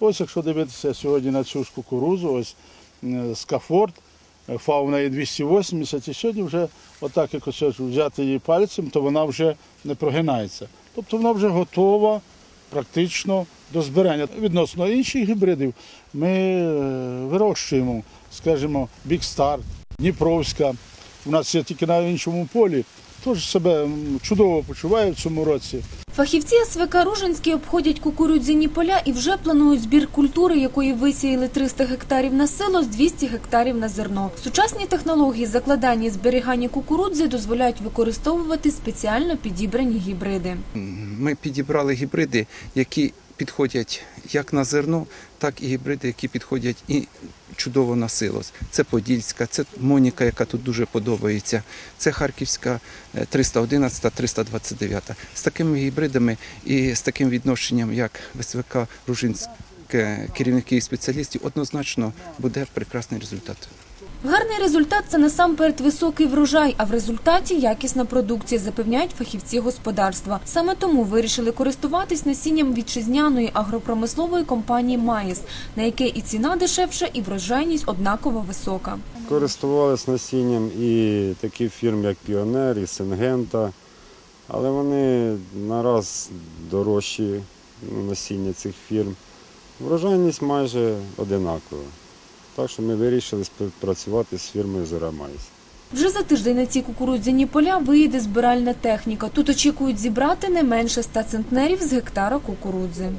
Ось якщо дивитися сьогодні на цю ж кукурузу, ось скафорд, е, фауна є 280, і сьогодні вже отак, як ось взяти її пальцем, то вона вже не прогинається. Тобто вона вже готова практично до збирання. Відносно інших гібридів ми е, вирощуємо, скажімо, Бікстар, Дніпровська. У нас є тільки на іншому полі. Тож себе чудово почуваю в цьому році. Фахівці СВК Ружинський обходять кукурудзяні поля і вже планують збір культури, якої висіяли 300 гектарів на село з 200 гектарів на зерно. Сучасні технології закладання і зберігання кукурудзи дозволяють використовувати спеціально підібрані гібриди. Ми підібрали гібриди, які підходять як на зерно, так і гібриди, які підходять і чудово на силос. Це Подільська, це Моніка, яка тут дуже подобається. Це Харківська е, 311, 329. З такими гібридами і з таким відношенням, як ВСВК Ружинське, керівники і спеціалістів, однозначно буде прекрасний результат. Гарний результат це насамперед високий врожай, а в результаті якісна продукція, запевняють фахівці господарства. Саме тому вирішили користуватись насінням вітчизняної агропромислової компанії Маїс, на яке і ціна дешевша, і врожайність однаково висока. Користувалися насінням і такі фірми, як Піонер, і Сингента, але вони нараз дорожчі насіння цих фірм. Врожайність майже одинакова. Так що ми вирішили співпрацювати з фірмою «Зорамайс». Вже за тиждень на ці кукурудзяні поля виїде збиральна техніка. Тут очікують зібрати не менше 100 центнерів з гектара кукурудзи.